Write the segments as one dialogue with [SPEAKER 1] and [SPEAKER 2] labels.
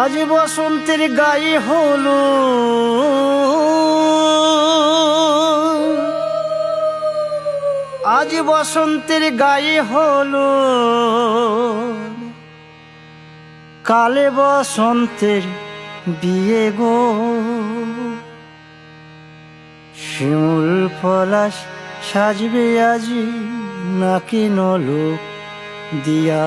[SPEAKER 1] আজ বসন্তের গায়ে হলো আজ বসন্তের গায়ে হলো কালে বসন্তের বিয়ে গো। শিমুল পলাশ সাজবে আজি নাকি নলোক দিয়া।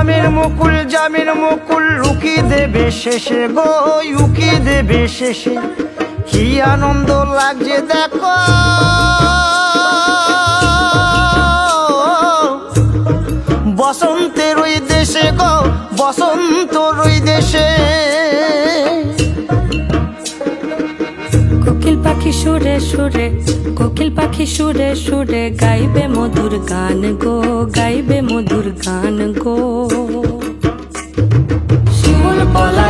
[SPEAKER 1] আমের মুকুল, জামের মুকুল রুকি দেবে শেষে গো, উকি দেবে শেষে। কি আনন্দ লাগছে দেখো। বসন্তের ওই দেশে গো, বসন্ত ওই দেশে।
[SPEAKER 2] সুরে সুরে, কোকিল পাখি সুরে সুরে, গাইবে মধুর গান গো, গাইবে মধুর গান গো।
[SPEAKER 1] শিমুল পলা